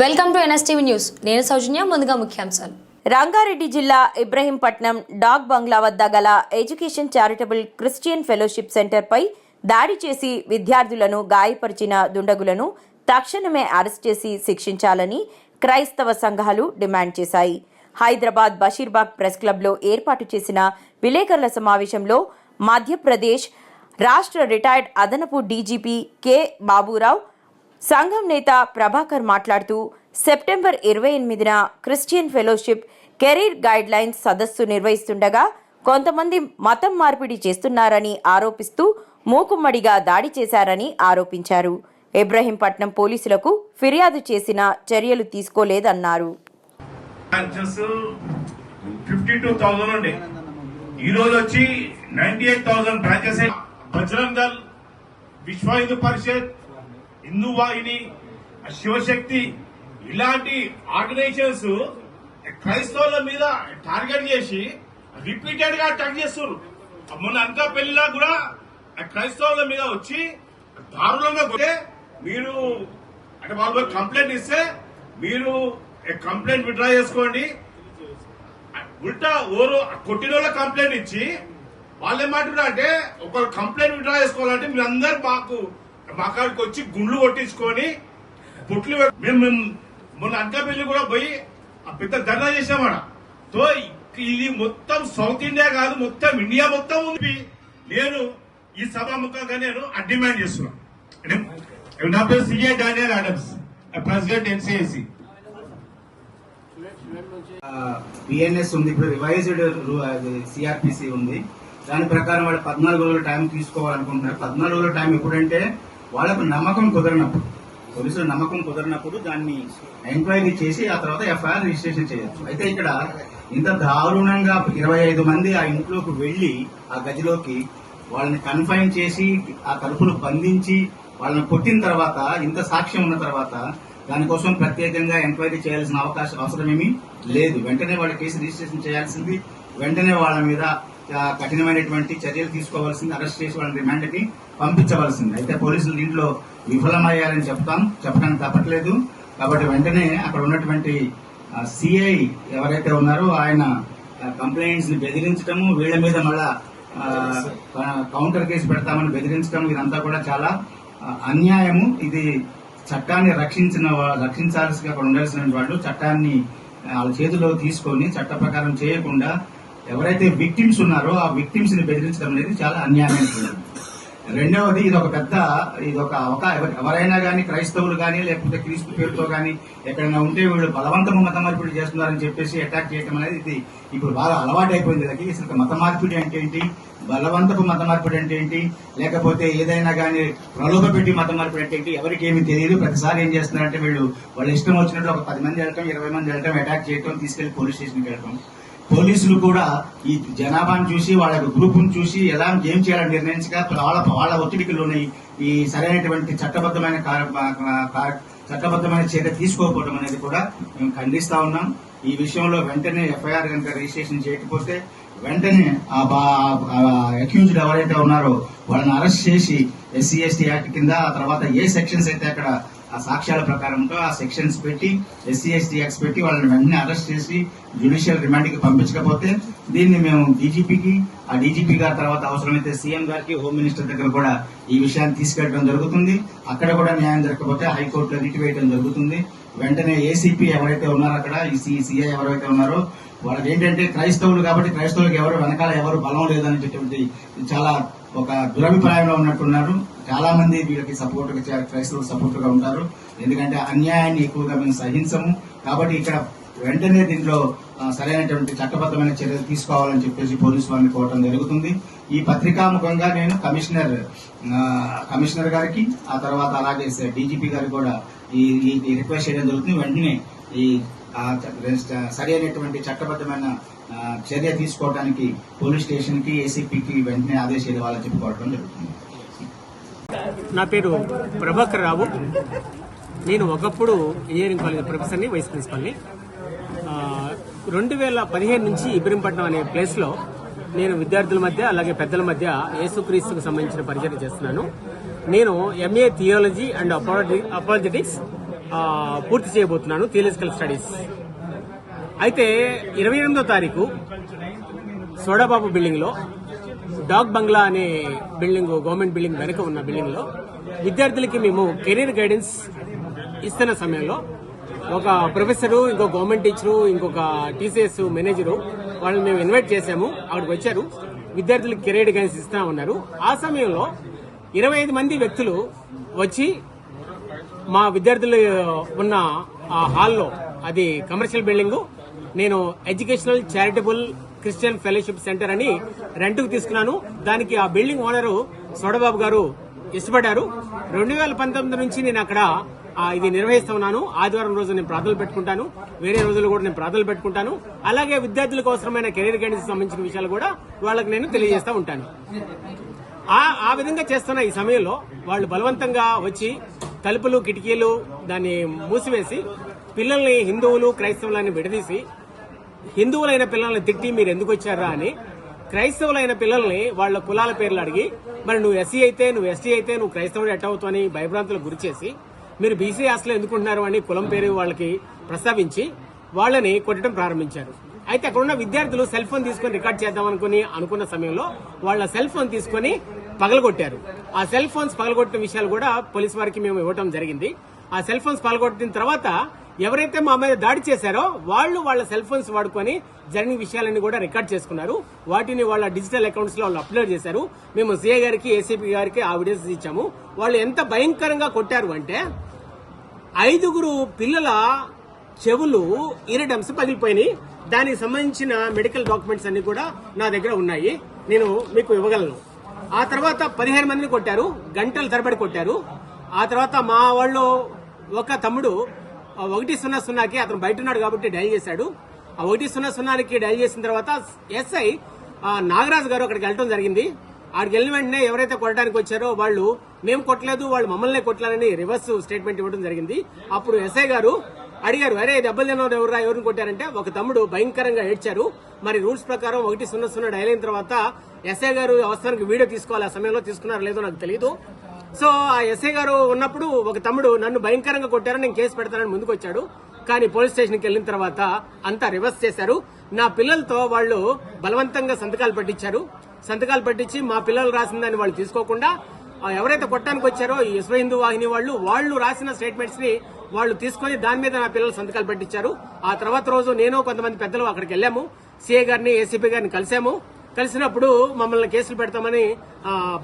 Welcome to NSTV news. నేను సౌజన్య ముందుగా ముఖ్యాంశాలు. రంగారెడ్డి జిల్లా ఇబ్రహీంపట్నం డాగ్ బంగ్లా వద్ద గల ఎడ్యుకేషన్ చారిటబుల్ క్రిస్టియన్ ఫెలోషిప్ సెంటర్పై దాడి చేసి విద్యార్థులను గాయపరిచిన దుండగులను తక్షణమే అరెస్ట్ చేసి శిక్షించాలని క్రైస్తవ సంఘాలు డిమాండ్ చేశాయి. హైదరాబాద్ బషీర్బాగ్ ప్రెస్ క్లబ్లో ఏర్పాటు చేసిన విలేకరుల సమావేశంలో మధ్యప్రదేశ్ రాష్ట్ర రిటైర్డ్ అదనపు డీజీపీ కె బాబురావు సంఘం నేత ప్రభాకర్ మాట్లాడుతూ సెప్టెంబర్ ఇరవై ఎనిమిదిన Christian fellowship career guidelines సదస్సు నిర్వహిస్తుండగా కొంతమంది మతం మార్పిడి చేస్తున్నారని ఆరోపిస్తూ మూకుమ్మడిగా దాడి చేశారని ఆరోపించారు. ఇబ్రహీంపట్నం పోలీసులకు ఫిర్యాదు చేసిన చర్యలు తీసుకోలేదన్నారు. ఈ రోజు వచ్చి ninety eight thousand branches Bajrang Vishwa Hindu Parishad Hindu వాహిని శివశక్తి ఇలాంటి ఆర్గనైజేషన్స్ క్రైస్తవుల మీద టార్గెట్ చేసి రిపీటెడ్గా అటాక్ చేస్తారు మొన్న అనకాపల్లిలో కూడా క్రైస్తవుల మీద వచ్చి దారుణంగా కొట్టే మీరు అంటే వాళ్ళు కంప్లైంట్ ఇస్తే మీరు కంప్లైంట్ విత్డ్రా చేసుకోండి. ఉల్టా ఓరు కొట్టిన వాళ్ళ కంప్లైంట్ ఇచ్చి వాళ్ళు ఏమంటున్నారు అంటే ఒక కంప్లైంట్ విత్డ్రా చేసుకోవాలంటే మీరు అందరు మాకు మా కాడికి వచ్చి గుండ్లు కొట్టించుకొని బుట్లు మేము మేము మొన్న అనకాపల్లి కూడా పోయి ఆ పెద్ద ధర్నా చేసామడ తో ఇది మొత్తం సౌత్ ఇండియా కాదు మొత్తం ఇండియా మొత్తం ఉంది. నేను ఈ సభాముఖంగా నేను డిమాండ్ చేస్తున్నాను నా పేరు CA Daniel Adams president NCAC BNS ఉంది ఇప్పుడు రివైజ్డ్ సిఆర్పిసి ఉంది. దాని ప్రకారం వాళ్ళు పద్నాలుగు రోజుల టైం తీసుకోవాలనుకుంటున్నారు. పద్నాలుగు రోజుల టైం ఎప్పుడంటే వాళ్ళకు నమ్మకం కుదరనప్పుడు పోలీసులు నమ్మకం కుదరినప్పుడు దాన్ని ఎంక్వైరీ చేసి ఆ తర్వాత ఎఫ్ఐఆర్ రిజిస్ట్రేషన్ చేయొచ్చు. అయితే ఇక్కడ ఇంత దారుణంగా ఇరవై ఐదు మంది ఆ ఇంట్లోకి వెళ్ళి ఆ గదిలోకి వాళ్ళని కన్ఫైన్ చేసి ఆ తలుపులు బంధించి వాళ్ళని కొట్టిన తర్వాత ఇంత సాక్ష్యం ఉన్న తర్వాత దానికోసం ప్రత్యేకంగా ఎంక్వైరీ చేయాల్సిన అవకాశం అవసరం లేదు. వెంటనే వాళ్ళ కేసు రిజిస్ట్రేషన్ చేయాల్సింది. వెంటనే వాళ్ళ మీద కఠినమైనటువంటి చర్యలు తీసుకోవాల్సింది. అరెస్ట్ చేసి వాళ్ళని రిమాండ్కి పంపించవలసింది. అయితే పోలీసులు దీంట్లో విఫలమయ్యారని చెప్తాం. చెప్పడానికి తప్పట్లేదు. కాబట్టి వెంటనే అక్కడ ఉన్నటువంటి సిఐ ఎవరైతే ఉన్నారో ఆయన కంప్లైంట్స్ని బెదిరించడము వీళ్ళ మీద మళ్ళా కౌంటర్ కేసు పెడతామని బెదిరించడం ఇదంతా కూడా చాలా అన్యాయము. ఇది చట్టాన్ని రక్షించిన రక్షించాల్సి అక్కడ ఉండాల్సిన వాళ్ళు చట్టాన్ని వాళ్ళ చేతిలో తీసుకొని చట్ట ప్రకారం చేయకుండా ఎవరైతే విక్టిమ్స్ ఉన్నారో ఆ విక్టిమ్స్ని బెదిరించడం అనేది చాలా అన్యాయమైనటువంటి రెండవది ఇది ఒక పెద్ద ఇది ఒక అవకాశం ఎవరైనా కానీ క్రైస్తవులు కానీ లేకపోతే క్రీస్తు పేరుతో కానీ ఎక్కడైనా ఉంటే వీళ్ళు బలవంతము మత మార్పిడి చేస్తున్నారని చెప్పేసి అటాక్ చేయడం అనేది ఇది. ఇప్పుడు బాగా అలవాటు అయిపోయింది వీళ్ళకి. అసలు మత మార్పిడి అంటే ఏంటి? బలవంతపు మత మార్పిడి అంటే ఏంటి? లేకపోతే ఏదైనా కానీ ప్రలోభ పెట్టి మత మార్పిడి అంటే ఏంటి? ఎవరికి ఏమి తెలియదు. ప్రతిసారి ఏం చేస్తున్నారంటే వీళ్ళు వాళ్ళ ఇష్టం వచ్చినట్లు ఒక పది మంది వెళ్ళటం ఇరవై మంది వెళ్ళటం అటాక్ చేయటం తీసుకెళ్ళి పోలీస్ స్టేషన్కి వెళ్ళటం. పోలీసులు కూడా ఈ జనాభాను చూసి వాళ్ళ గ్రూపును చూసి ఎలా ఏం చేయాలని నిర్ణయించగా వాళ్ళ వాళ్ళ ఒత్తిడికి ఈ సరైనటువంటి చట్టబద్ధమైన కార- చట్టబద్ధమైన చర్య తీసుకోకపోవడం అనేది కూడా మేము ఖండిస్తా ఉన్నాం. ఈ విషయంలో వెంటనే ఎఫ్ఐఆర్ కనుక రిజిస్ట్రేషన్ చేయకపోతే వెంటనే ఆ అక్యూజ్డ్ ఎవరైతే ఉన్నారో వాళ్ళని అరెస్ట్ చేసి ఎస్సీ ఎస్టీ యాక్ట్ కింద ఆ తర్వాత ఏ సెక్షన్స్ అయితే అక్కడ ఆ సాక్ష్యాల ప్రకారంగా ఆ సెక్షన్స్ పెట్టి ఎస్సీ ఎస్టీ యాక్ట్స్ పెట్టి వాళ్ళని వెంటనే అరెస్ట్ చేసి జ్యుడిషియల్ రిమాండ్కి పంపించకపోతే దీన్ని మేము డీజీపీకి ఆ డీజీపీ గారి తర్వాత అవసరమైతే సీఎం గారికి హోమ్ మినిస్టర్ దగ్గర కూడా ఈ విషయాన్ని తీసుకెళ్ళడం జరుగుతుంది. అక్కడ కూడా న్యాయం జరగకపోతే హైకోర్టులో రిట్ వేయడం జరుగుతుంది. వెంటనే ఏసీపీ ఎవరైతే ఉన్నారో అక్కడ ఈ సిఐ ఎవరైతే ఉన్నారో వాళ్ళకి ఏంటంటే క్రైస్తవులు కాబట్టి క్రైస్తవులకు ఎవరు వెనకాల ఎవరు బలం లేదనేటటువంటి చాలా ఒక దురభిప్రాయంలో ఉన్నట్టున్నారు. చాలా మంది వీళ్ళకి సపోర్ట్ క్రైస్తవులు సపోర్ట్గా ఉంటారు. ఎందుకంటే అన్యాయాన్ని ఎక్కువగా మేము సహించము. కాబట్టి ఇక్కడ వెంటనే దీంట్లో సరైనటువంటి చట్టబద్ధమైన చర్యలు తీసుకోవాలని చెప్పేసి పోలీసు వారిని కోరడం జరుగుతుంది. ఈ పత్రికాముఖంగా నేను కమిషనర్ కమిషనర్ గారికి ఆ తర్వాత అలాగే డీజీపీ గారికి కూడా ఈ ఈ- రిక్వెస్ట్ చేయడం జరుగుతుంది. వెంటనే ఈ సరైనటువంటి సరి అయినటువంటి చట్టబద్ధమైన చర్య తీసుకోవడానికి పోలీస్ స్టేషన్కి ఏసీపీకి వెంటనే ఆదేశాలు ఇవ్వాలని చెప్పుకోవడం జరుగుతుంది. నా పేరు ప్రభాకర్ రావు. నేను ఒకప్పుడు ఇంజనీరింగ్ కాలేజ్ ప్రొఫెసర్ని వైస్ ప్రిన్సిపల్ని. రెండు వేల పదిహేను నుంచి ఇబ్రహీంపట్నం అనే ప్లేస్లో నేను విద్యార్థుల మధ్య అలాగే పెద్దల మధ్య యేసుక్రీస్తుకు సంబంధించిన పరిచయం చేస్తున్నాను. నేను ఎంఏ థియాలజీ అండ్ అపాలజెటిక్స్ పూర్తి చేయబోతున్నాను థియలజికల్ స్టడీస్. అయితే ఇరవై ఎనిమిదో తారీఖు సోడాబాబు బిల్డింగ్లో డాగ్ బంగ్లా అనే బిల్డింగ్ గవర్నమెంట్ బిల్డింగ్ వెనుక ఉన్న బిల్డింగ్లో విద్యార్థులకి మేము కెరీర్ గైడెన్స్ ఇస్తున్న సమయంలో ఒక ప్రొఫెసరు ఇంకో గవర్నమెంట్ టీచరు ఇంకొక టీసీఎస్ మేనేజరు వాళ్ళని మేము ఇన్వైట్ చేశాము. అక్కడికి వచ్చారు. విద్యార్థులకు కెరీర్ గైడెన్స్ ఇస్తా ఉన్నారు. ఆ సమయంలో ఇరవై ఐదు మంది వ్యక్తులు వచ్చి మా విద్యార్థులు ఉన్న ఆ హాల్లో అది కమర్షియల్ బిల్డింగ్ నేను educational charitable Christian fellowship centre అని రెంట్కు తీసుకున్నాను. దానికి ఆ బిల్డింగ్ ఓనరు సోడబాబు గారు ఇష్టపడ్డారు. రెండు వేల పంతొమ్మిది నుంచి నేను అక్కడ ఇది నిర్వహిస్తా ఉన్నాను. ఆదివారం రోజు నేను ప్రార్థనలు పెట్టుకుంటాను. వేరే రోజులు కూడా నేను ప్రార్థనలు పెట్టుకుంటాను. అలాగే విద్యార్థులకు అవసరమైన కెరీర్ గైడెన్స్ సంబంధించిన విషయాలు కూడా వాళ్ళకి నేను తెలియజేస్తా ఉంటాను. ఆ ఆ విధంగా చేస్తున్న ఈ సమయంలో వాళ్ళు బలవంతంగా వచ్చి తలుపులు కిటికీలు దాన్ని మూసివేసి పిల్లల్ని హిందువులు క్రైస్తవులని విడదీసి హిందువులైన పిల్లల్ని తిట్టి మీరు ఎందుకు వచ్చారా అని క్రైస్తవులైన పిల్లల్ని వాళ్ళ కులాల పేర్లు అడిగి మరి నువ్వు ఎస్సీ అయితే నువ్వు ఎస్టీ అయితే నువ్వు క్రైస్తవుడు ఎట్ అవుతావు అని భయభ్రాంతులకు గురి చేసి మీరు బీసీ హాస్టల్ ఎందుకుంటున్నారు అని కులం పేరు వాళ్ళకి ప్రస్తావించి వాళ్ళని కొట్టడం ప్రారంభించారు. అయితే అక్కడ ఉన్న విద్యార్థులు సెల్ ఫోన్ తీసుకొని రికార్డ్ చేద్దాం అనుకుని అనుకున్న సమయంలో వాళ్ళ సెల్ ఫోన్ తీసుకొని పగలగొట్టారు. ఆ సెల్ ఫోన్స్ పగలగొట్టిన విషయాలు కూడా పోలీస్ వారికి మేము ఇవ్వడం జరిగింది. ఆ సెల్ ఫోన్స్ పగలగొట్టిన తర్వాత ఎవరైతే మా మీద దాడి చేశారో వాళ్ళు వాళ్ళ సెల్ ఫోన్స్ వాడుకొని జరిగిన విషయాలన్నీ కూడా రికార్డ్ చేసుకున్నారు. వాటిని వాళ్ళ డిజిటల్ అకౌంట్స్లో వాళ్ళు అప్లోడ్ చేశారు. మేము సిఏ గారికి ఏసీపీ గారికి ఆ వీడియోస్ ఇచ్చాము. వాళ్ళు ఎంత భయంకరంగా కొట్టారు అంటే ఐదుగురు పిల్లల చెవులు ఇరడమ్స్ పగిలిపోయినాయి. దానికి సంబంధించిన మెడికల్ డాక్యుమెంట్స్ అన్ని కూడా నా దగ్గర ఉన్నాయి. నేను మీకు ఇవ్వగలను. ఆ తర్వాత పదిహేను మందిని కొట్టారు. గంటల తరబడి కొట్టారు. ఆ తర్వాత మా వాళ్ళు ఒక తమ్ముడు ఒకటి సున్నా సున్నాకి అతను బయట ఉన్నాడు కాబట్టి డైల్ చేశాడు. ఆ ఒకటి సున్నా సున్నాకి డైల్ చేసిన తర్వాత ఎస్ఐ నాగరాజు గారు అక్కడికి వెళ్ళడం జరిగింది. ఆడికి వెళ్ళిన వెంటనే ఎవరైతే కొట్టడానికి వచ్చారో వాళ్ళు మేము కొట్టలేదు వాళ్ళు మమ్మల్ని కొట్టలేదని రివర్స్ స్టేట్మెంట్ ఇవ్వడం జరిగింది. అప్పుడు ఎస్ఐ గారు అడిగారు అరే దెబ్బలు తినవారు ఎవరు ఎవరిని కొట్టారంటే? ఒక తమ్ముడు భయంకరంగా ఏడ్చారు. మరి రూల్స్ ప్రకారం ఒకటి సున్నా సున్నా డైల్ అయిన తర్వాత ఎస్ఐ గారు అవసరానికి వీడియో తీసుకోవాలి ఆ సమయంలో తీసుకున్నారో లేదో నాకు తెలియదు సో ఆ ఎస్ఐ గారు ఉన్నప్పుడు ఒక తమ్ముడు నన్ను భయంకరంగా కొట్టారని నేను కేసు పెడతానని ముందుకు వచ్చాడు కానీ పోలీస్ స్టేషన్కి వెళ్ళిన తర్వాత అంతా రివర్స్ చేశారు. నా పిల్లలతో వాళ్ళు బలవంతంగా సంతకాలు పట్టించారు. సంతకాలు పట్టించి మా పిల్లలు రాసిన దాన్ని వాళ్ళు తీసుకోకుండా ఎవరైతే కొట్టడానికి వచ్చారో ఈ విశ్వ హిందూ వాహిని వాళ్ళు వాళ్ళు రాసిన స్టేట్మెంట్స్ని వాళ్ళు తీసుకొని దాని మీద నా పిల్లలు సంతకాలు పెట్టించారు. ఆ తర్వాత రోజు నేను కొంతమంది పెద్దలు అక్కడికి వెళ్ళాము. సీఏ గారిని ఏసీపీ గారిని కలిసాము. కలిసినప్పుడు మమ్మల్ని కేసులు పెడతామని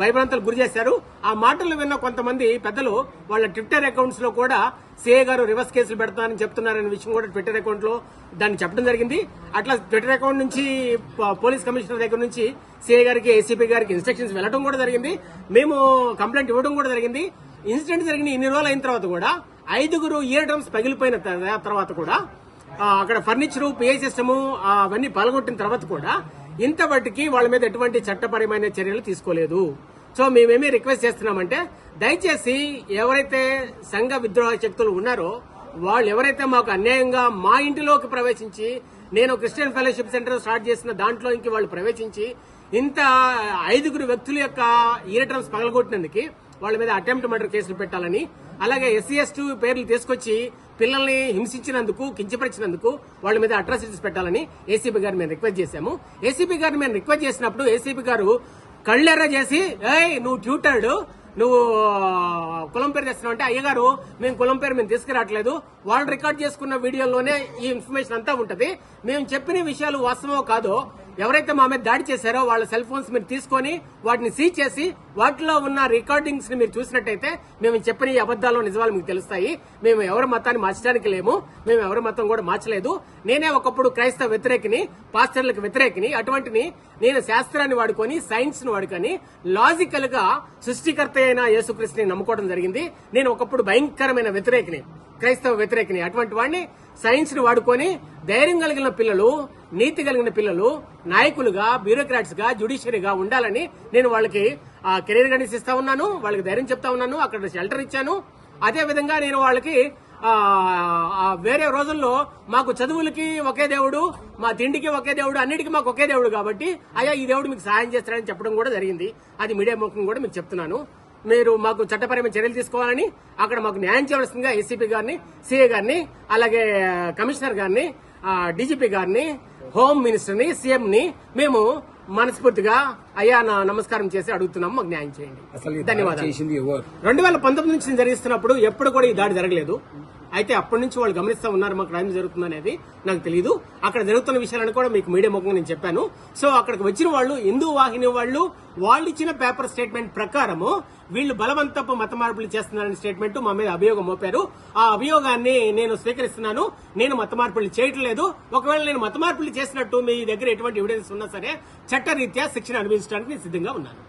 భయభ్రాంతలు గురి చేశారు. ఆ మాటలు విన్న కొంతమంది పెద్దలు వాళ్ళ ట్విట్టర్ అకౌంట్స్లో కూడా సిఏ గారు రివర్స్ కేసులు పెడతానని చెప్తున్నారనే విషయం కూడా ట్విట్టర్ అకౌంట్లో దాన్ని చెప్పడం జరిగింది. అట్లా ట్విట్టర్ అకౌంట్ నుంచి పోలీస్ కమిషనర్ దగ్గర నుంచి సిఐ గారికి ఏసీపీ గారికి ఇన్స్ట్రక్షన్స్ వెళ్ళడం కూడా జరిగింది. మేము కంప్లైంట్ ఇవ్వడం కూడా జరిగింది. ఇన్సిడెంట్ జరిగిన ఇన్ని రోజులు అయిన తర్వాత కూడా ఐదుగురు ఇయర్ డ్రమ్స్ పగిలిపోయిన తర్వాత కూడా అక్కడ ఫర్నిచరు పిఐ సిస్టమ్ అవన్నీ పాల్గొట్టిన తర్వాత కూడా ఇంతవరకు వాళ్ళ మీద ఎటువంటి చట్టపరమైన చర్యలు తీసుకోలేదు. సో మేమేమి రిక్వెస్ట్ చేస్తున్నామంటే దయచేసి ఎవరైతే సంఘ విద్రోహ శక్తులు ఉన్నారో వాళ్ళు ఎవరైతే మాకు అన్యాయంగా మా ఇంటిలోకి ప్రవేశించి నేను క్రిస్టియన్ ఫెలోషిప్ సెంటర్ స్టార్ట్ చేసిన దాంట్లో వాళ్ళు ప్రవేశించి ఇంత ఐదుగురు వ్యక్తుల యొక్క ఈరటం పగలగొట్టినందుకు వాళ్ళ మీద అటెంప్ట్ మర్డర్ కేసులు పెట్టాలని అలాగే ఎస్సీ ఎస్టీ పేర్లు తీసుకొచ్చి పిల్లల్ని హింసించినందుకు కించపరిచినందుకు వాళ్ళ మీద అట్రాసిటీస్ పెట్టాలని ఏసీబీ గారిని మేము రిక్వెస్ట్ చేశాము. ఏసీబీ గారిని మేము రిక్వెస్ట్ చేసినప్పుడు ఏసీబీ గారు కళ్ళెర్ర చేసి ఏయ్ నువ్వు ట్యూటర్డు నువ్వు కులం పేరు తెస్తున్నావు అంటే అయ్యగారు మేము కులం పేరు మేము తీసుకురావట్లేదు. వాళ్ళు రికార్డ్ చేసుకున్న వీడియోలోనే ఈ ఇన్ఫర్మేషన్ అంతా ఉంటది. మేము చెప్పిన విషయాలు వాస్తవమో కాదో ఎవరైతే మా మీద దాడి చేశారో వాళ్ళ సెల్ ఫోన్స్ మీరు తీసుకొని వాటిని సీజ్ చేసి వాటిలో ఉన్న రికార్డింగ్స్ని మీరు చూసినట్టయితే మేము చెప్పిన ఈ అబద్దాలు నిజాలు మీకు తెలుస్తాయి. మేము ఎవరి మతాన్ని మార్చడానికి లేము. మేము ఎవరి మతం కూడా మార్చలేదు. నేనే ఒకప్పుడు క్రైస్తవ వ్యతిరేకిని పాస్టర్లకు వ్యతిరేకిని అటువంటిని నేను శాస్త్రాన్ని వాడుకొని సైన్స్ను వాడుకొని లాజికల్గా సృష్టికర్త అయిన యేసుక్రీస్తుని నమ్ముకోవడం జరిగింది. నేను ఒకప్పుడు భయంకరమైన వ్యతిరేకిని క్రైస్తవ వ్యతిరేకిని అటువంటి వాడిని సైన్స్ను వాడుకొని ధైర్యం కలిగిన పిల్లలు నీతి కలిగిన పిల్లలు నాయకులుగా బ్యూరోక్రాట్స్గా జ్యుడిషియరీగా ఉండాలని నేను వాళ్ళకి ఆ కెరీర్ గైడెన్స్ ఇస్తా ఉన్నాను వాళ్ళకి ధైర్యం చెప్తా ఉన్నాను అక్కడ షెల్టర్ ఇచ్చాను. అదే విధంగా నేను వాళ్ళకి వేరే రోజుల్లో మాకు చదువులకి ఒకే దేవుడు మా తిండికి ఒకే దేవుడు అన్నిటికీ మాకు ఒకే దేవుడు కాబట్టి అయ్యా ఈ దేవుడు మీకు సహాయం చేస్తాడని చెప్పడం కూడా జరిగింది. అది మీడియా ముఖం కూడా మీకు చెప్తున్నాను. మీరు మాకు చట్టపరమైన చర్యలు తీసుకోవాలని అక్కడ మాకు న్యాయం చేయవలసిందిగా ఏసీపీ గారిని సీఏ గారిని అలాగే కమిషనర్ గారిని డీజీపీ గారిని హోమ్ మినిస్టర్ని సీఎం ని మేము మనస్ఫూర్తిగా అయ్యా నా నమస్కారం చేసి అడుగుతున్నాము మాకు న్యాయం చేయండి. ధన్యవాదాలు. రెండు వేల పంతొమ్మిది నుంచి నేను జరిగిస్తున్నప్పుడు ఎప్పుడు కూడా ఈ దాడి జరగలేదు. అయితే అప్పటి నుంచి వాళ్ళు గమనిస్తూ ఉన్నారు మాకు క్రైమ్ జరుగుతుంది అనేది నాకు తెలియదు అక్కడ జరుగుతున్న విషయాలను కూడా మీకు మీడియా ముఖంగా నేను చెప్పాను. సో అక్కడికి వచ్చిన వాళ్ళు హిందూ వాహిని వాళ్ళు వాళ్ళు ఇచ్చిన పేపర్ స్టేట్మెంట్ ప్రకారము వీళ్ళు బలవంతపు మత మార్పులు చేస్తున్నారనే స్టేట్మెంట్ మా మీద అభియోగం మోపారు. ఆ అభియోగాన్ని నేను స్వీకరిస్తున్నాను. నేను మత మార్పులు చేయటం లేదు ఒకవేళ నేను మత మార్పులు చేసినట్టు మీ దగ్గర ఎటువంటి ఎవిడెన్స్ ఉన్నా సరే చట్టరీత్యా శిక్షణ అనుభవించడానికి నేను సిద్ధంగా ఉన్నాను.